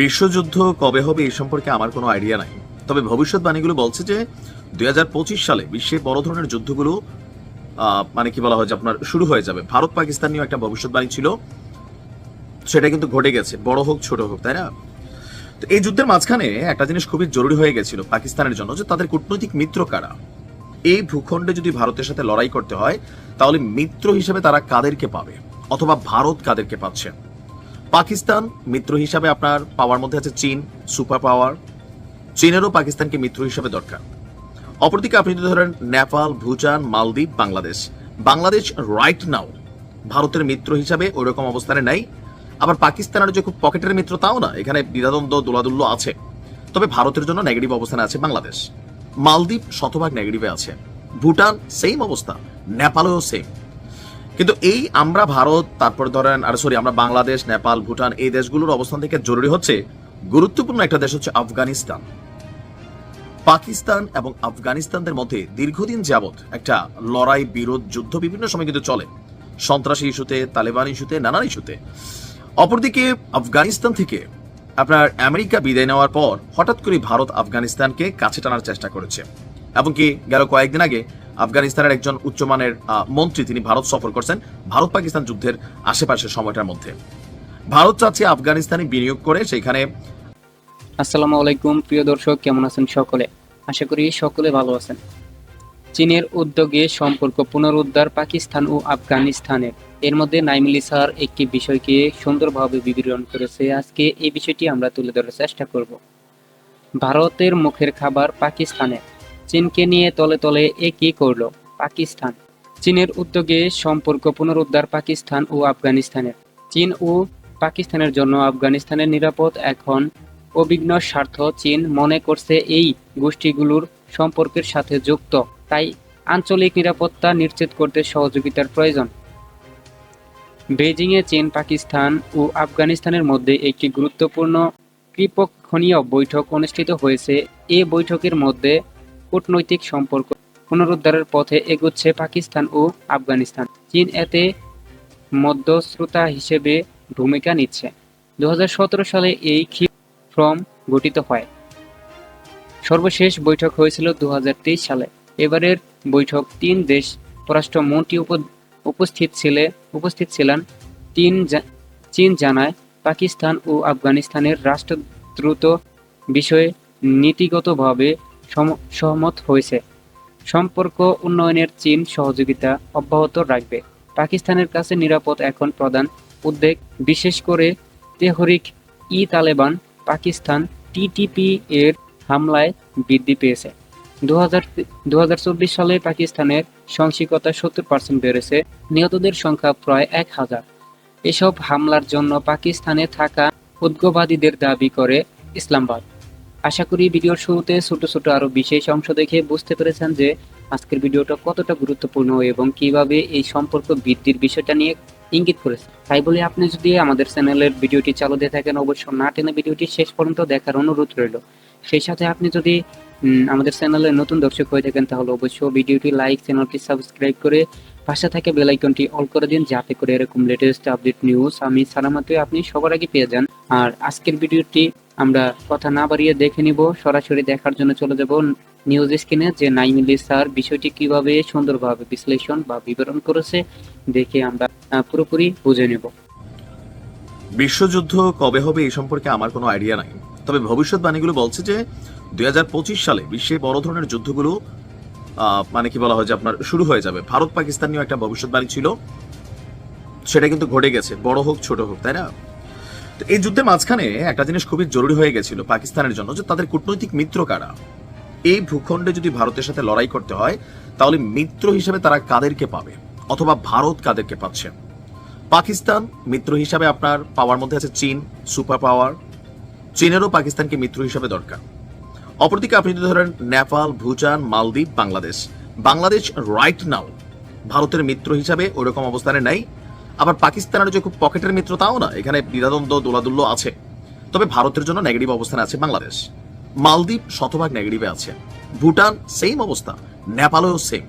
বিশ্বযুদ্ধ কবে হবে এই সম্পর্কে আমার কোনো আইডিয়া নাই। তবে ভবিষ্যৎবাণীগুলো বলছে যে দুই হাজার পঁচিশ সালে বিশ্বে বড় ধরনের যুদ্ধগুলো মানে কি বলা হয় যে আপনার শুরু হয়ে যাবে। ভারত পাকিস্তান নিয়েও একটা ভবিষ্যৎবাণী ছিল। সেটা কিন্তু ঘটে গেছে, বড় হোক, ছোট হোক, তাই না? তো এই যুদ্ধের মাঝখানে একটা জিনিস খুবই জরুরি হয়ে গেছিল পাকিস্তানের জন্য, যে তাদের কূটনৈতিক মিত্র কারা? এই ভূখণ্ডে যদি ভারতের সাথে লড়াই করতে হয়, তাহলে মিত্র হিসেবে তারা কাদেরকে পাবে? অথবা ভারত কাদেরকে পাচ্ছে? পাকিস্তান মিত্র হিসাবে আপনার পাওয়ার মধ্যে আছে চীন সুপার পাওয়ার চীনেরও পাকিস্তানকে মিত্র হিসাবে দরকার। অপরদিকে আপনি যদি ধরেন নেপাল, ভুটান, মালদ্বীপ, বাংলাদেশ। বাংলাদেশ রাইট নাও ভারতের মিত্র হিসাবে ওই রকম অবস্থানে নাই। আবার পাকিস্তানের যে খুব পকেটের মিত্র তাও না, এখানে দ্বিধাদ্বন্দ্ব, দোলাদুল্য আছে। তবে ভারতের জন্য নেগেটিভ অবস্থানে আছে বাংলাদেশ। মালদ্বীপ শতভাগ নেগেটিভে আছে। ভুটান সেম অবস্থা, নেপালেও সেম কিন্তু এই আমরা ভারত, তারপর ধরেন, আর সরি আমরা বাংলাদেশ, নেপাল, ভুটান, এই দেশগুলোর অবস্থান থেকে জরুরি হচ্ছে গুরুত্বপূর্ণ একটা দেশ হচ্ছে আফগানিস্তান। পাকিস্তান এবং আফগানিস্তানদের মধ্যে দীর্ঘদিন যাবৎ একটা লড়াই, বিরোধ, যুদ্ধ বিভিন্ন সময় কিন্তু চলে। সন্ত্রাসী ইস্যুতে, তালেবান ইস্যুতে, নানান ইস্যুতে। অপরদিকে আফগানিস্তান থেকে আপনার আমেরিকা বিদায় নেওয়ার পর হঠাৎ করে ভারত আফগানিস্তানকে কাছে টানার চেষ্টা করেছে। এমনকি গেল কয়েকদিন আগে আফগানিস্তানের একজন উচ্চমানের মন্ত্রী তিনি ভারত সফর করছেন ভারত পাকিস্তান যুদ্ধের আশেপাশের সময়টার মধ্যে। ভারত চাচ্ছে আফগানিস্তানে বিনিয়োগ করে সেখানে আসসালামু আলাইকুম, প্রিয় দর্শক, কেমন আছেন সকলে? আশা করি সকলে ভালো আছেন। চীনের উদ্যোগে সম্পর্ক পুনরুদ্ধার পাকিস্তান ও আফগানিস্তানের। এর মধ্যে নাইমুল ইসার একটি বিষয়কে সুন্দরভাবে বিবরণ করেছে। আজকে এই বিষয়টি আমরা তুলে ধরার চেষ্টা করব। ভারতের মুখের খাবার পাকিস্তানে চীনকে নিয়ে তলে তলে এ কি করল? পাকিস্তান। চীনের উদ্যোগে সম্পর্ক পুনরুদ্ধার পাকিস্তান ও আফগানিস্তানের। চীন ও পাকিস্তানের জন্য আফগানিস্তানের নিরাপদ এখন অভিজ্ঞ স্বার্থ চীন মনে করছে এই গোষ্ঠীগুলোর সম্পর্কের সাথে যুক্ত, তাই আঞ্চলিক নিরাপত্তা নিশ্চিত করতে সহযোগিতার প্রয়োজন। বেজিংয়ে চীন, পাকিস্তান ও আফগানিস্তানের মধ্যে একটি গুরুত্বপূর্ণ ত্রিপক্ষীয় বৈঠক অনুষ্ঠিত হয়েছে। এ বৈঠকের মধ্যে কূটনৈতিক সম্পর্ক পুনরুদ্ধারের পথে এগোচ্ছে পাকিস্তান ও আফগানিস্তান। চীন এতে মধ্যশ্রোতা হিসেবে ভূমিকা নিচ্ছে। দু সালে এই ক্ষি ফ্রম গঠিত হয়। সর্বশেষ বৈঠক হয়েছিল দু সালে। এবারের বৈঠক তিন দেশ পররাষ্ট্রমন্ত্রী উপ- উপস্থিত ছিলে উপস্থিত ছিলেন। তিন চীন জানায়, পাকিস্তান ও আফগানিস্তানের রাষ্ট্রদ্রুত বিষয়ে নীতিগতভাবে সহমত হয়েছে। সম্পর্ক, উন্নয়নের চীন সহযোগিতা অব্যাহত রাখবে। পাকিস্তানের কাছে নিরাপদ এখন প্রধান উদ্বেগ, বিশেষ করে তেহরিক ই তালেবান পাকিস্তান টিটিপি এর হামলায় বৃদ্ধি পেয়েছে। দু সালে পাকিস্তানের সহিংসতা সত্তর পার্সেন্ট বেড়েছে, নিহতদের সংখ্যা প্রায় এক হাজার। এসব হামলার জন্য পাকিস্তানে থাকা উদ্গ্রবাদীদের দাবি করে ইসলামাবাদ। আশা করি ভিডিওর শুরুতে ছোট ছোট আরও বিশেষ অংশ দেখে বুঝতে পেরেছেন যে আজকের ভিডিওটা কতটা গুরুত্বপূর্ণ এবং কীভাবে এই সম্পর্ক বৃদ্ধির বিষয়টা নিয়ে ইঙ্গিত করেছে। তাই বলে আপনি যদি আমাদের চ্যানেলের ভিডিওটি চালু দিয়ে থাকেন অবশ্যই না টেনে ভিডিওটি শেষ পর্যন্ত দেখার অনুরোধ রইল। সেই সাথে আপনি যদি আমাদের চ্যানেলে নতুন দর্শক হয়ে থাকেন, তাহলে অবশ্যই ভিডিওটি লাইক, চ্যানেলটি সাবস্ক্রাইব করে পাশে থাকে বেল আইকনটি অল করে দিন যাতে করে এরকম লেটেস্ট আপডেট নিউজ আমি সারামাত্র আপনি সবার আগে পেয়ে যান। আর আজকের ভিডিওটি আমরা কথা না বাড়িয়ে দেখে নিব। সরাসরি দেখার জন্য চলে যাব নিউজ স্ক্রিনে যে নাইমিলি স্যার বিষয়টি কীভাবে সুন্দরভাবে বিশ্লেষণ বা বিবরণ করেছে দেখে আমরা পুরোপুরি বুঝে নেব। বিশ্বযুদ্ধ কবে হবে এই সম্পর্কে আমার কোনো আইডিয়া নাই। তবে ভবিষ্যৎবাণীগুলো বলছে যে দুই হাজার পঁচিশ সালে বিশ্বে বড় ধরনের যুদ্ধগুলো মানে কি বলা হয় যে আপনার শুরু হয়ে যাবে। ভারত পাকিস্তান নিয়েও একটা ভবিষ্যৎবাণী ছিল। সেটা কিন্তু ঘটে গেছে। বড় হোক, ছোট হোক, তাই না? তো এই যুদ্ধের মাঝখানে একটা জিনিস খুবই জরুরি হয়ে গেছিল পাকিস্তানের জন্য, যে তাদের কূটনৈতিক মিত্র কারা? এই ভূখণ্ডে যদি ভারতের সাথে লড়াই করতে হয়, তাহলে মিত্র হিসেবে তারা কাদেরকে পাবে? অথবা ভারত কাদেরকে পাচ্ছে? পাকিস্তান মিত্র হিসাবে আপনার পাওয়ার মধ্যে আছে চীন সুপার পাওয়ার চীনেরও পাকিস্তানকে মিত্র হিসাবে দরকার। অপরদিকে আপনি যদি ধরেন নেপাল, ভুটান, মালদ্বীপ, বাংলাদেশ। বাংলাদেশ রাইট নাও ভারতের মিত্র হিসাবে ওইরকম অবস্থানে নাই। আবার পাকিস্তানের যে খুব পকেটের মিত্র তাও না, এখানে দ্বিধাদ্বন্দ্ব, দোলাদুল্য আছে। তবে ভারতের জন্য নেগেটিভ অবস্থানে আছে বাংলাদেশ। মালদ্বীপ শতভাগ নেগেটিভে আছে। ভুটান সেম অবস্থা। নেপালেও সেম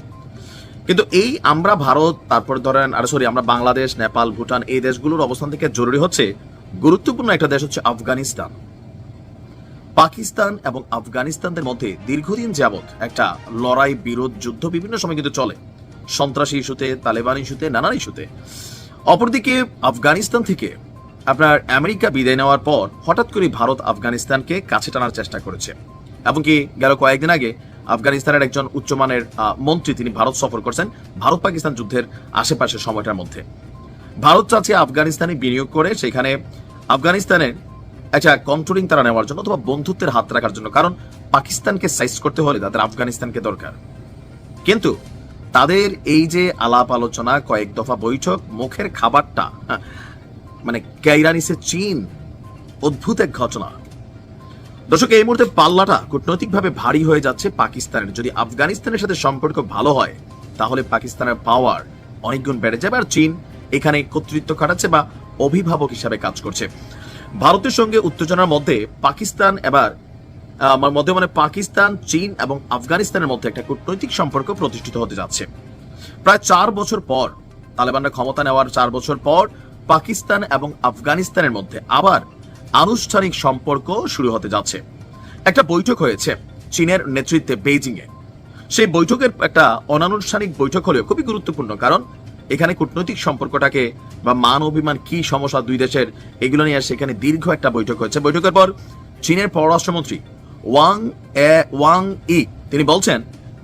কিন্তু এই আমরা ভারত, তারপর ধরেন, আর সরি আমরা বাংলাদেশ, নেপাল, ভুটান এই দেশগুলোর অবস্থান থেকে জরুরি হচ্ছে, গুরুত্বপূর্ণ একটা দেশ হচ্ছে আফগানিস্তান। পাকিস্তান এবং আফগানিস্তানদের মধ্যে দীর্ঘদিন যাবৎ একটা লড়াই, বিরোধ, যুদ্ধ বিভিন্ন সময় কিন্তু চলে। সন্ত্রাসী ইস্যুতে, তালেবান ইস্যুতে, নানান ইস্যুতে। অপরদিকে আফগানিস্তান থেকে আপনার আমেরিকা বিদায় নেওয়ার পর হঠাৎ করে ভারত আফগানিস্তানকে কাছে টানার চেষ্টা করেছে। এমনকি গেল কয়েকদিন আগে আফগানিস্তানের একজন উচ্চমানের মন্ত্রী তিনি ভারত সফর করছেন ভারত পাকিস্তান যুদ্ধের আশেপাশের সময়টার মধ্যে। ভারত চাচ্ছে আফগানিস্তানে বিনিয়োগ করে, সেখানে আফগানিস্তানের একটা কন্ট্রোলিং তারা নেওয়ার জন্য অথবা বন্ধুত্বের হাত রাখার জন্য কারণ পাকিস্তানকে সাইজ করতে হলে তাদের আফগানিস্তানকে দরকার। কিন্তু তাদের এই যে আলাপ আলোচনা কয়েক দফা বৈঠক মুখের খাবারটা হ্যাঁ, মানে ক্যাইরানিসে চীন অদ্ভুত এক ঘটনা। দর্শক এই মুহূর্তে পাল্লাটা কূটনৈতিকভাবে ভারী হয়ে যাচ্ছে পাকিস্তানের। যদি আফগানিস্তানের সাথে সম্পর্ক ভালো হয় তাহলে পাকিস্তানের পাওয়ার অনেক গুণ বেড়ে যাবে। আর চীন এখানে কর্তৃত্ব খাটাচ্ছে বা অভিভাবক হিসাবে কাজ করছে। ভারতের সঙ্গে উত্তেজনার মধ্যে পাকিস্তান এবার আমার মধ্যে মানে পাকিস্তান, চীন এবং আফগানিস্তানের মধ্যে একটা কূটনৈতিক সম্পর্ক প্রতিষ্ঠিত হতে যাচ্ছে। প্রায় চার বছর পর, তালেবানরা ক্ষমতা নেওয়ার চার বছর পর পাকিস্তান এবং আফগানিস্তানের মধ্যে আবার আনুষ্ঠানিক সম্পর্ক শুরু হতে যাচ্ছে। একটা বৈঠক হয়েছে চীনের নেতৃত্বে বেইজিং এ সেই বৈঠকের একটা অনানুষ্ঠানিক বৈঠক হলেও খুবই গুরুত্বপূর্ণ, কারণ এখানে কূটনৈতিক সম্পর্কটাকে বা মান, অভিমান, কি সমস্যা দুই দেশের, এগুলো নিয়ে সেখানে দীর্ঘ একটা বৈঠক হয়েছে। বৈঠকের পর চীনের পররাষ্ট্রমন্ত্রী ওয়াং এ, ওয়াং ই, তিনি বলছেন,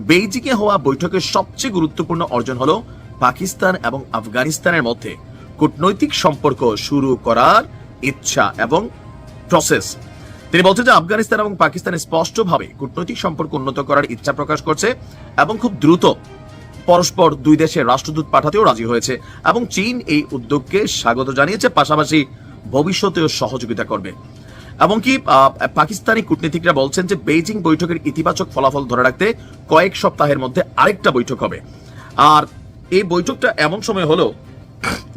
বেইজিংয়ে হওয়া বৈঠকের সবচেয়ে গুরুত্বপূর্ণ অর্জন হলো পাকিস্তান এবং আফগানিস্তানের মধ্যে কূটনৈতিক সম্পর্ক শুরু করার ইচ্ছা এবং প্রসেস তিনি বলছেন যে আফগানিস্তান এবং পাকিস্তান স্পষ্টভাবে কূটনৈতিক সম্পর্ক উন্নত করার ইচ্ছা প্রকাশ করছে এবং খুব দ্রুত পরস্পর দুই দেশের রাষ্ট্রদূত পাঠাতেও রাজি হয়েছে এবং চীন এই উদ্যোগকে স্বাগত জানিয়েছে, পাশাপাশি ভবিষ্যতেও সহযোগিতা করবে। এমনকি পাকিস্তানি কূটনীতিকরা বলছেন যে বেইজিং বৈঠকের ইতিবাচক ফলাফল ধরে রাখতে কয়েক সপ্তাহের মধ্যে আরেকটা বৈঠক হবে। আর এই বৈঠকটা এমন সময় হলো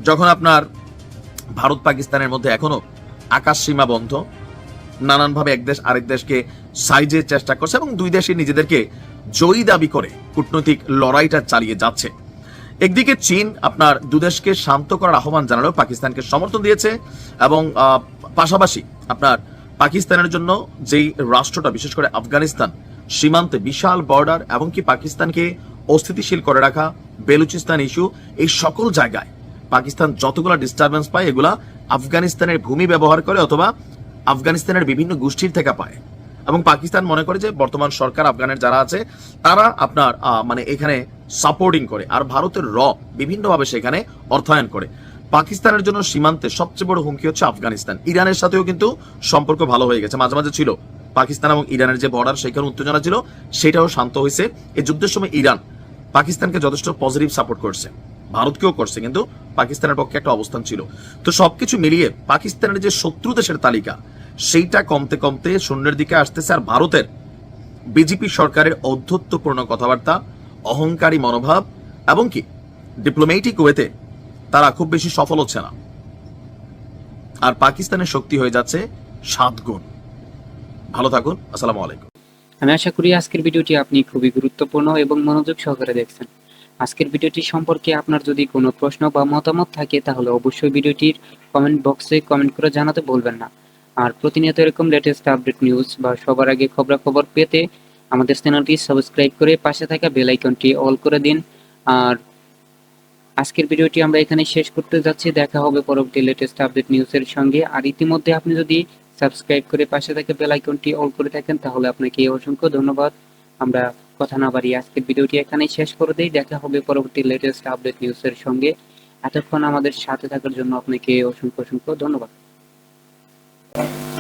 যখন আপনার ভারত পাকিস্তানের মধ্যে এখনও আকাশ সীমা বন্ধ, নানানভাবে এক দেশ আরেক দেশকে সাইজের চেষ্টা করছে এবং দুই দেশই নিজেদেরকে জয়ী দাবি করে কূটনৈতিক লড়াইটা চালিয়ে যাচ্ছে। একদিকে চীন আপনার দুদেশকে শান্ত করার আহ্বান জানালেও পাকিস্তানকে সমর্থন দিয়েছে এবং পাশাপাশি আপনার পাকিস্তানের জন্য যেই রাষ্ট্রটা, বিশেষ করে আফগানিস্তান, সীমান্তে বিশাল বর্ডার এবং কি পাকিস্তানকে অস্থিতিশীল করে রাখা, বেলুচিস্তান ইস্যু, এই সকল জায়গায় পাকিস্তান যতগুলো ডিস্টারবেন্স পায়, এগুলা আফগানিস্তানের ভূমি ব্যবহার করে অথবা আফগানিস্তানের বিভিন্ন গোষ্ঠীর থেকে পায়। এবং পাকিস্তান মনে করে যে বর্তমান সরকার আফগানের যারা আছে, তারা আপনার মানে এখানে সাপোর্টিং করে। আর ভারতের র বিভিন্নভাবে সেখানে অর্থায়ন করে। পাকিস্তানের জন্য সীমান্তে সবচেয়ে বড় হুমকি হচ্ছে আফগানিস্তান। ইরানের সাথেও কিন্তু সম্পর্ক ভালো হয়ে গেছে। মাঝে মাঝে ছিল পাকিস্তান এবং ইরানের যে বর্ডার সেখানে উত্তেজনা ছিল, সেটাও শান্ত হয়েছে। এই যুদ্ধের সময় ইরান পাকিস্তানকে যথেষ্ট পজিটিভ সাপোর্ট করছে। ভারতকেও করছে, কিন্তু পাকিস্তানের পক্ষে একটা অবস্থান ছিল। তো সবকিছু মিলিয়ে পাকিস্তানের যে শত্রু দেশের তালিকা সেইটা কমতে কমতে শূন্যের দিকে আসতেছে আর ভারতের বিজেপি সরকারের ঔদ্ধত্যপূর্ণ কথাবার্তা, অহংকারী মনোভাব এবং কি ডিপ্লোমেটিক ওয়েতে তারা খুব বেশি সফল হচ্ছে না। আর পাকিস্তানের শক্তি হয়ে যাচ্ছে সাত গুণ। ভালো থাকুন, আসসালামু আলাইকুম। আমি আশা করি আজকের ভিডিওটি আপনি খুবই গুরুত্বপূর্ণ এবং মনোযোগ সহকারে দেখছেন। আজকের ভিডিওটি সম্পর্কে আপনার যদি কোনো প্রশ্ন বা মতামত থাকে, তাহলে অবশ্যই ভিডিওটির কমেন্ট বক্সে কমেন্ট করে জানাতে ভুলবেন না। আর প্রতিনিয়ত এরকম লেটেস্ট আপডেট নিউজ বা সবার আগে খবরাখবর পেতে আমাদের চ্যানেলটি সাবস্ক্রাইব করে পাশে থাকা বেল আইকনটি অল করে দিন। আর আজকের ভিডিওটি আমরা এখানে শেষ করতে যাচ্ছি। দেখা হবে পরবর্তী লেটেস্ট আপডেট নিউজের সঙ্গে। আর ইতিমধ্যে আপনি যদি সাবস্ক্রাইব করে পাশে থাকা বেল আইকনটি অল করে থাকেন, তাহলে আপনাকে অসংখ্য ধন্যবাদ। আমরা কথা না বাড়িয়ে আজকের ভিডিওটি এখানেই শেষ করে দেই। দেখা হবে পরবর্তী লেটেস্ট আপডেট নিউজের সঙ্গে। এতক্ষণ আমাদের সাথে থাকার জন্য আপনাকে অসংখ্য অসংখ্য ধন্যবাদ। Thank you.